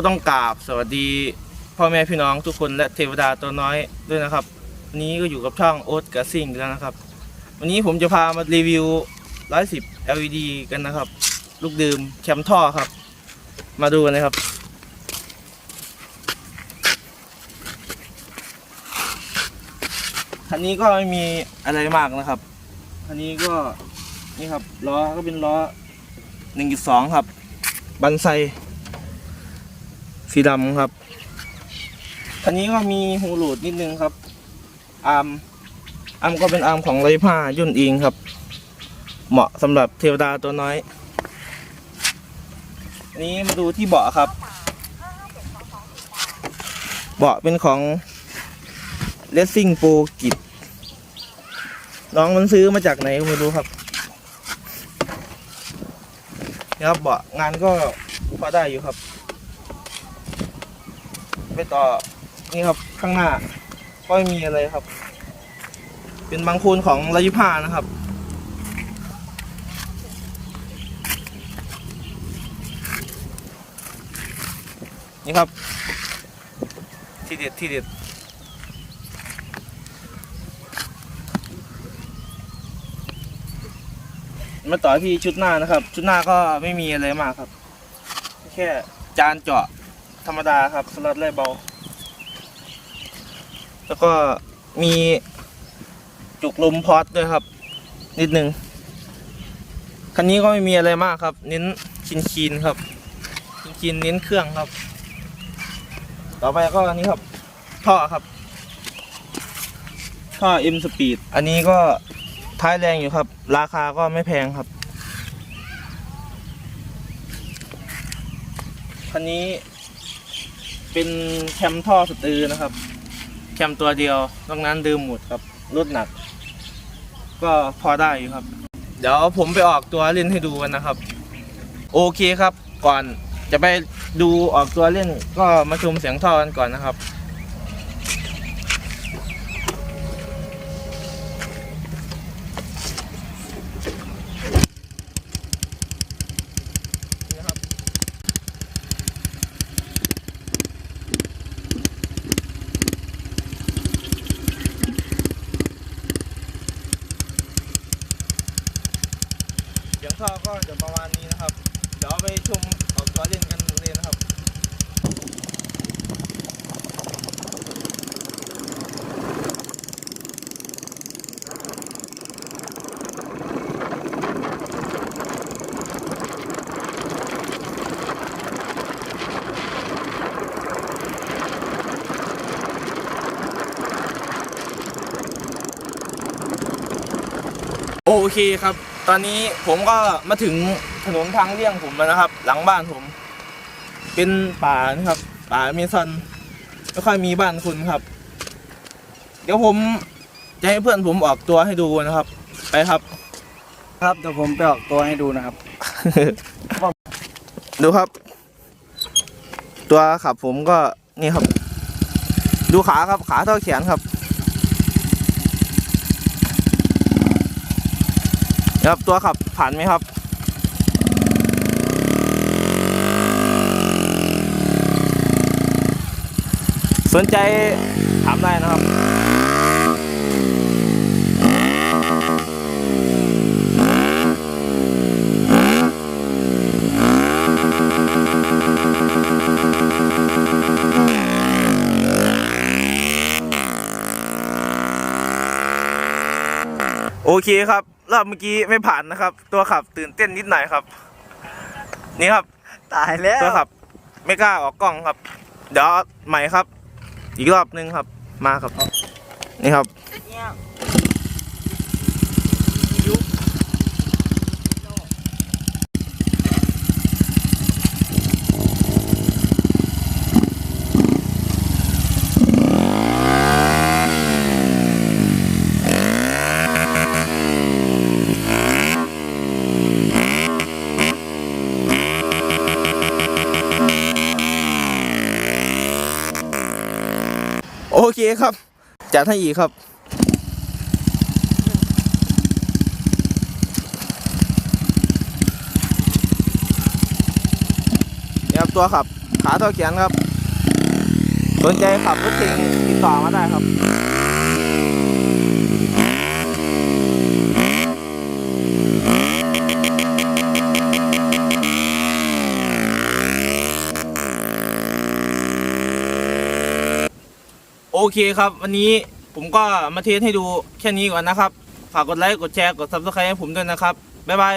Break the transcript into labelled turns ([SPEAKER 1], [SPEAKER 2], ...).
[SPEAKER 1] ก็ต้องกราบสวัสดี พ่อแม่พี่น้องทุกคนและเทวดาตัวน้อยด้วยนะครับ วันนี้ก็อยู่กับช่องโอ๊ตกับซิ่งแล้วนะครับ วันนี้ผมจะพามารีวิว 110 LED กันนะครับ ลูกดื่มแคมท่อครับ มาดูกันนะครับคันนี้ก็ไม่มีอะไรมากนะครับคันนี้ก็นี่ครับล้อก็เป็นล้อ 1.2 ครับ บันไซ สีดำครับคันนี้ก็มีหูหลุดนิดนึงครับ อาร์มอาร์มก็เป็นอาร์มของไรผ้ายุ่นอิงครับ เหมาะสำหรับเทวดาตัวน้อย นี้มาดูที่เบาะครับ เบาะเป็นของ Racing Pro กิจน้องมันซื้อมาจากไหนก็ไม่รู้ครับนี่ครับเบาะงานก็พอได้อยู่ครับ ไปต่อนี่ครับข้างหน้า ก็ไม่มีอะไรครับ เป็นบางคูนของรายิผ้านะครับ นี่ครับ ที่เด็ดที่เด็ดมาต่อที่ชุดหน้านะครับ ชุดหน้าก็ไม่มีอะไรมากครับ แค่จานเจาะ ธรรมดาครับสลัดไล่เบา แล้วก็มีจุกลมพอตด้วยครับ นิดนึง คันนี้ก็ไม่มีอะไรมากครับ เน้นคินคีนครับคินคีนเน้นเครื่องครับ ต่อไปก็อันนี้ครับ ท่อครับ ท่อ M Speed อันนี้ก็ท้ายแรงอยู่ครับ ราคาก็ไม่แพงครับ คันนี้ เป็นแคมท่อสตือนะครับ แคมตัวเดียวนอกนั้นดื่มหมดครับรถหนัก ก็พอได้อยู่ครับ เดี๋ยวผมไปออกตัวเล่นให้ดูกันนะครับ โอเคครับก่อนจะไปดูออกตัวเล่นก็มาชมเสียงท่อกันก่อนนะครับ เสียงท่อก็จะประมาณนี้นะครับ เดี๋ยวไปชมออกตัวเล่นกันเลยนะครับโอเคครับ ตอนนี้ผมก็มาถึงถนนทางเลี่ยงผมแล้วนะครับ หลังบ้านผม เป็นป่านะครับ ป่าเมซอนไม่ค่อยมีบ้านคุณครับ เดี๋ยวผมจะให้เพื่อนผมออกตัวให้ดูนะครับ ไปครับ
[SPEAKER 2] ครับเดี๋ยวผมไปออกตัวให้ดูนะครับ
[SPEAKER 1] ดูครับ ตัวขับผมก็นี่ครับ ดูขาครับขาเท่าแขนครับนะ ครับตัวขับผ่านไหมครับสนใจถามได้นะครับ โอเคครับ รอบเมื่อกี้ไม่ผ่านนะครับ ตัวขับตื่นเต้นนิดหน่อยครับ นี่ครับ
[SPEAKER 2] ตายแล้ว
[SPEAKER 1] ตัวขับ ไม่กล้าออกกล้องครับ เดี๋ยวใหม่ครับ อีกรอบนึงครับ มาครับ นี่ครับ โอเคครับ จัดให้อีกครับนี่ครับตัวขับ ขาเท่าเขียนครับ สนใจขับรถเก่งติดต่อมาได้ครับ เคครับ วันนี้ผมก็มาเทสให้ดูแค่นี้ก่อนนะครับ ฝากกดไลค์ กดแชร์ กด subscribe ให้ผมด้วยนะครับ บ๊ายบาย